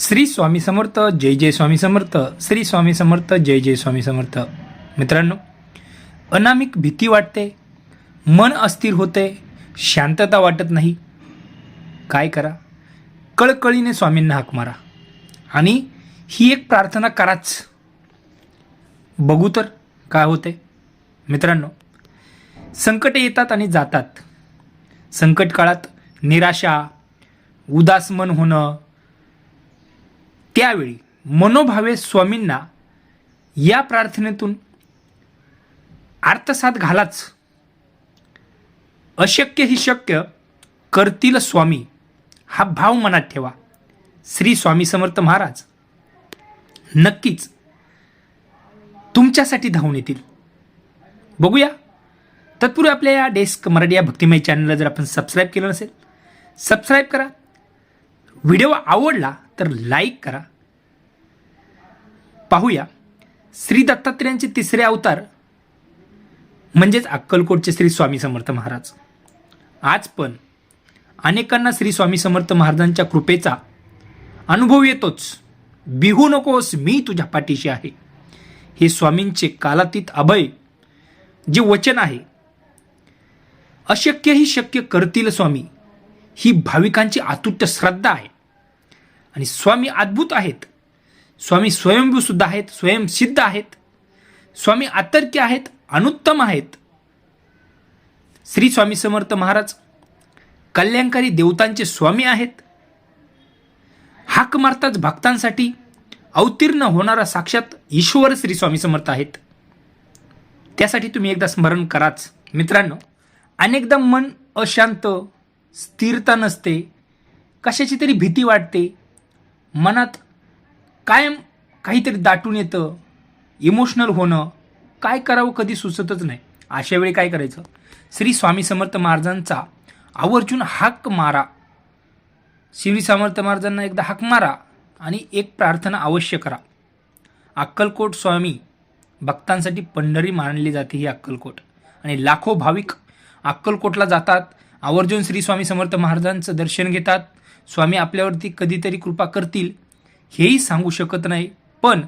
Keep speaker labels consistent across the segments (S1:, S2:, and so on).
S1: श्री स्वामी समर्थ जय जय स्वामी समर्थ श्री स्वामी समर्थ जय जय स्वामी समर्थ. मित्रांनो अनामिक भीती वाटते मन अस्थिर होते शांतता वाटत नाही. काय करा? कळकळीने स्वामींना हाक मारा. आणि ही एक प्रार्थना कराच. बघू तर काय होते. मित्रांनो संकटे येतात आणि जातात. संकट काळात निराशा उदास मन होणं त्यावेळी मनोभावे स्वामींना या प्रार्थनेतून अर्थसात घालाच. अशक्य ही शक्य करतील स्वामी हा भाव मनात ठेवा. श्री स्वामी समर्थ महाराज नक्कीच तुमच्यासाठी धावून येतील. बघूया. तत्पूर्वी आपल्या या डेस्क मराठी या भक्तिमय चॅनलला जर आपण सबस्क्राईब केलं नसेल सबस्क्राईब करा. व्हिडिओ आवडला तर लाईक करा. पाहूया. श्री दत्तात्रेयांचे तिसरे अवतार म्हणजेच अक्कलकोटचे श्री स्वामी समर्थ महाराज. आज पण अनेकांना श्री स्वामी समर्थ महाराजांच्या कृपेचा अनुभव येतोच. बिहू नकोस मी तुझ्या पाठीशी आहे. हे स्वामींचे कालातीत अभय जे वचन आहे. अशक्यही शक्य करतील स्वामी. ही भाविकांची आतुट्य श्रद्धा आहे. आणि स्वामी अद्भुत आहेत. स्वामी स्वयंभूसुद्धा आहेत स्वयंसिद्ध आहेत. स्वामी आतर्की आहेत अनुत्तम आहेत. श्री स्वामी समर्थ महाराज कल्याणकारी देवतांचे स्वामी आहेत. हाक मारताच भक्तांसाठी अवतीर्ण होणारा साक्षात ईश्वर श्री स्वामी समर्थ आहेत. त्यासाठी तुम्ही एकदा स्मरण कराच. मित्रांनो अनेकदा मन अशांत स्थिरता नसते. कशाची तरी भीती वाटते. मनात कायम काहीतरी दाटून येतं इमोशनल होणं काय करावं कधी सुचतच नाही. अशा वेळी काय करायचं? श्री स्वामी समर्थ महाराजांचा आवर्जून हाक मारा. श्री समर्थ महाराजांना एकदा हाक मारा आणि एक प्रार्थना अवश्य करा. अक्कलकोट स्वामी भक्तांसाठी पंढरी मानली जाते ही अक्कलकोट. आणि लाखो भाविक अक्कलकोटला जातात आवर्जून श्री स्वामी समर्थ महाराजांचं दर्शन घेतात स्वामी आपल्यावरती कधीतरी कृपा करतील हेही सांगू शकत नाही. पण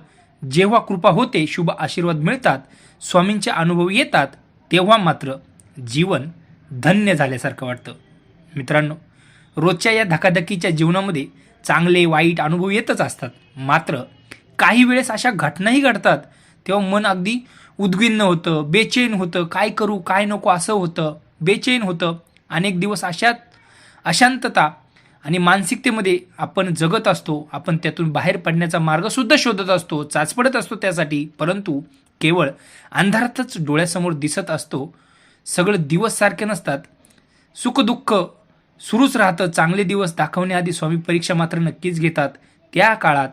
S1: जेव्हा कृपा होते शुभ आशीर्वाद मिळतात स्वामींचे अनुभव येतात तेव्हा मात्र जीवन धन्य झाल्यासारखं वाटतं. मित्रांनो रोजच्या या धकाधकीच्या जीवनामध्ये चांगले वाईट अनुभव येतच असतात. मात्र काही वेळेस अशा घटनाही घडतात तेव्हा मन अगदी उद्विग्न होतं बेचैन होतं काय करू काय नको? असं होतं बेचैन होतं. अनेक दिवस अशात अशांतता आणि मानसिकतेमध्ये आपण जगत असतो आपण त्यातून बाहेर पडण्याचा मार्गसुद्धा शोधत असतो चाचपडत असतो त्यासाठी परंतु केवळ अंधारातच डोळ्यासमोर दिसत असतो. सगळं दिवस सारखे नसतात. सुखदुःख सुरूच राहतं. चांगले दिवस दाखवण्याआधी स्वामी परीक्षा मात्र नक्कीच घेतात. त्या काळात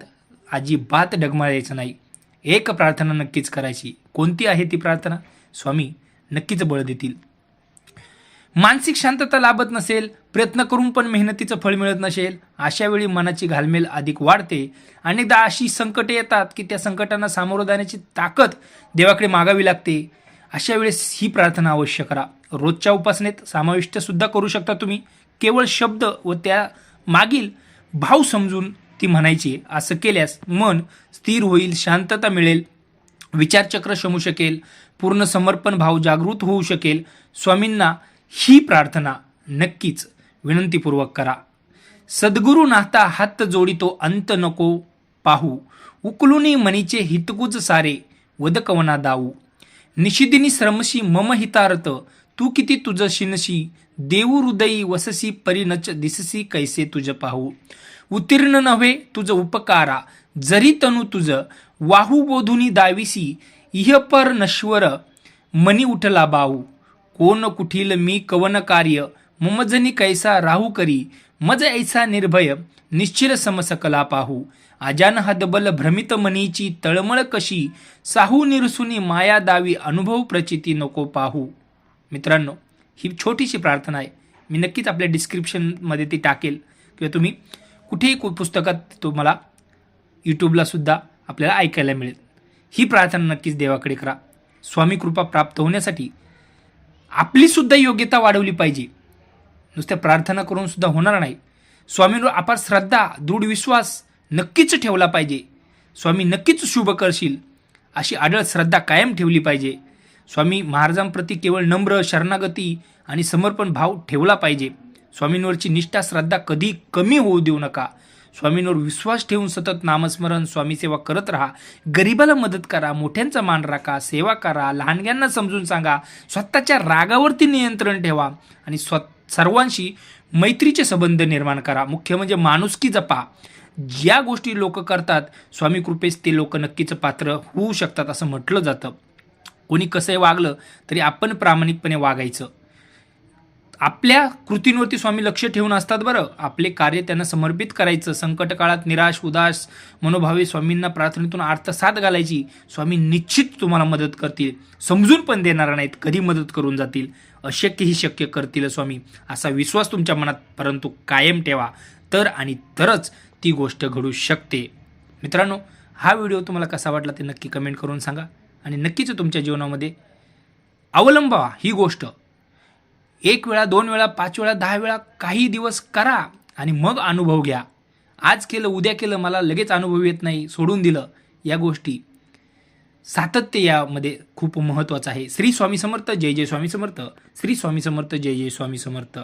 S1: अजिबात डगमळायचं नाही. एक प्रार्थना नक्कीच करायची. कोणती आहे ती प्रार्थना? स्वामी नक्कीच बळ देतील. मानसिक शांतता लाभत नसेल प्रयत्न करून पण मेहनतीचं फळ मिळत नसेल अशा वेळी मनाची घालमेल अधिक वाढते. अनेकदा अशी संकटे येतात की त्या संकटांना सामोरं जाण्याची ताकद देवाकडे मागावी लागते. अशा वेळेस ही प्रार्थना अवश्य करा. रोजच्या उपासनेत समाविष्ट सुद्धा करू शकता तुम्ही. केवळ शब्द व त्या मागील भाव समजून ती म्हणायची. असं केल्यास मन स्थिर होईल शांतता मिळेल विचारचक्र शमू शकेल पूर्ण समर्पण भाव जागृत होऊ शकेल. स्वामींना ही प्रार्थना नक्कीच विनंतीपूर्वक करा. सद्गुरु नाहता हात जोडितो अंत नको पाहू. उकलुनी मनीचे हितगुज सारे वदकवना दाऊ. निशिदिनी श्रमशी मम हितार्थ तू किती तुझ शिनशी देऊ हृदयी वससी परिनच दिससी कैसे तुझ पाहू. उत्तीर्ण नव्हे तुझ उपकारा जरी तनु तुझ वाहू बोधुनी दाविसी इह पर नश्वर मनी उठला बाऊ. कोण कुठील मी कवन कार्य? मुमजनी कैसा राहू करी? मज ऐसा निर्भय निश्चिल समसकला पाहू. अजान हदबल भ्रमित मनीची तळमळ कशी? साहू निरसुनी माया दावी अनुभव प्रचिती नको पाहू. मित्रांनो ही छोटीशी प्रार्थना आहे. मी नक्कीच आपल्या डिस्क्रिप्शनमध्ये ती टाकेल. किंवा तुम्ही कुठेही कु- पुस्तकात तुम्हाला यूट्यूबला सुद्धा आपल्याला ऐकायला मिळेल. ही प्रार्थना नक्कीच देवाकडे करा. स्वामी कृपा प्राप्त होण्यासाठी आपली सुद्धा योग्यता वाढवली पाहिजे. नुसत्या प्रार्थना करून सुद्धा होणार नाही. स्वामींवर आपण श्रद्धा दृढ विश्वास नक्कीच ठेवला पाहिजे. स्वामी नक्कीच शुभ करशील अशी आढळ श्रद्धा कायम ठेवली पाहिजे. स्वामी महाराजांप्रती केवळ नम्र शरणागती आणि समर्पण भाव ठेवला पाहिजे. स्वामींवरची निष्ठा श्रद्धा कधी कमी होऊ देऊ नका. स्वामींवर विश्वास ठेवून सतत नामस्मरण स्वामी सेवा करत राहा. गरिबाला मदत करा मोठ्यांचा मान राखा सेवा करा लहानग्यांना समजून सांगा स्वतःच्या रागावरती नियंत्रण ठेवा आणि स्व सर्वांशी मैत्रीचे संबंध निर्माण करा. मुख्य म्हणजे माणुसकी जपा. ज्या गोष्टी लोक करतात स्वामी कृपेस ते लोक नक्कीच पात्र होऊ शकतात असं म्हटलं जातं. कोणी कसंही वागलं तरी आपण प्रामाणिकपणे वागायचं. आपल्या कृतींवरती स्वामी लक्ष ठेवून असतात बरं. आपले कार्य त्यांना समर्पित करायचं. संकट काळात निराश उदास मनोभावे स्वामींना प्रार्थनेतून आर्तसाद घालायची स्वामी निश्चित तुम्हाला मदत करतील. समजून पण देणार नाहीत कधी मदत करून जातील. अशक्य ही शक्य करतील स्वामी. असा विश्वास तुमच्या मनात परंतु कायम ठेवा. तर आणि तरच ती गोष्ट घडू शकते. मित्रांनो हा व्हिडिओ तुम्हाला कसा वाटला ते नक्की कमेंट करून सांगा. आणि नक्कीच तुमच्या जीवनामध्ये अवलंबा ही गोष्ट. एक वेळा दोन वेळा पाच वेळा दहा वेळा काही दिवस करा आणि मग अनुभव घ्या. आज केलं उद्या केलं मला लगेच अनुभव येत नाही सोडून दिलं या गोष्टी. सातत्य यामध्ये खूप महत्त्वाचं आहे. श्री स्वामी समर्थ जय जय स्वामी समर्थ. श्री स्वामी समर्थ जय जय स्वामी समर्थ.